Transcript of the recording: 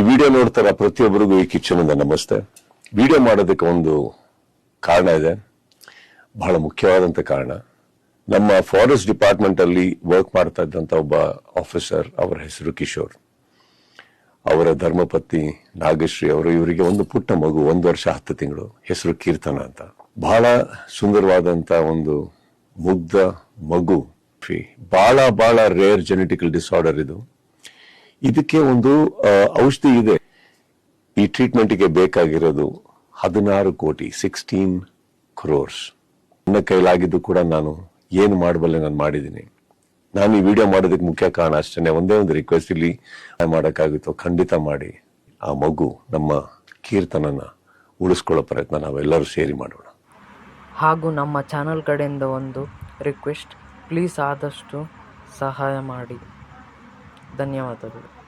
ಈ ವಿಡಿಯೋ ನೋಡ್ತಾರ ಪ್ರತಿಯೊಬ್ಬರಿಗೂ ಈ ಕಿಚ್ಚನಿಂದ ನಮಸ್ತೆ. ವಿಡಿಯೋ ಮಾಡೋದಕ್ಕೆ ಒಂದು ಕಾರಣ ಇದೆ. ಬಹಳ ಮುಖ್ಯವಾದಂತ ಕಾರಣ. ನಮ್ಮ ಫಾರೆಸ್ಟ್ ಡಿಪಾರ್ಟ್ಮೆಂಟ್ ಅಲ್ಲಿ ವರ್ಕ್ ಮಾಡ್ತಾ ಇದ್ದಂತ ಒಬ್ಬ ಆಫೀಸರ್ ಅವರ ಹೆಸರು ಕಿಶೋರ್. ಅವರ ಧರ್ಮಪತ್ನಿ ನಾಗಶ್ರೀ ಅವರು ಇವರಿಗೆ ಒಂದು ಪುಟ್ಟ ಮಗು, ಒಂದು ವರ್ಷ ಹತ್ತು ತಿಂಗಳು, ಹೆಸರು ಕೀರ್ತನ ಅಂತ. ಬಹಳ ಸುಂದರವಾದಂತ ಒಂದು ಮುಗ್ಧ ಮಗು. ಬಹಳ ಬಹಳ ರೇರ್ ಜೆನೆಟಿಕಲ್ ಡಿಸಾರ್ಡರ್ ಇದು. ಇದಕ್ಕೆ ಒಂದು ಔಷಧಿ ಇದೆ. ಈ ಟ್ರೀಟ್ಮೆಂಟ್ಗೆ ಬೇಕಾಗಿರೋದು ಹದಿನಾರು ಕೋಟಿ ಸಿಕ್ಸ್ಟೀನ್ ಕ್ರೋರ್ಸ್ ನನ್ನ ಕೈಲಾಗಿದ್ದು ಕೂಡ ನಾನು ಏನು ಮಾಡಬಲ್ಲೆ ನಾನು ಮಾಡಿದ್ದೀನಿ. ನಾನು ಈ ವಿಡಿಯೋ ಮಾಡೋದಕ್ಕೆ ಮುಖ್ಯ ಕಾರಣ ಅಷ್ಟೇ ಒಂದೇ ಒಂದು ರಿಕ್ವೆಸ್ಟ್ ಇಲ್ಲಿ ಮಾಡೋಕ್ಕಾಗುತ್ತೋ ಖಂಡಿತ ಮಾಡಿ. ಆ ಮಗು ನಮ್ಮ ಕೀರ್ತನನ ಉಳಿಸ್ಕೊಳ್ಳೋ ಪ್ರಯತ್ನ ನಾವೆಲ್ಲರೂ ಸೇರಿ ಮಾಡೋಣ. ಹಾಗೂ ನಮ್ಮ ಚಾನಲ್ ಕಡೆಯಿಂದ ಒಂದು ರಿಕ್ವೆಸ್ಟ್ ಪ್ಲೀಸ್ ಆದಷ್ಟು ಸಹಾಯ ಮಾಡಿ. ధన్యవాదాలు.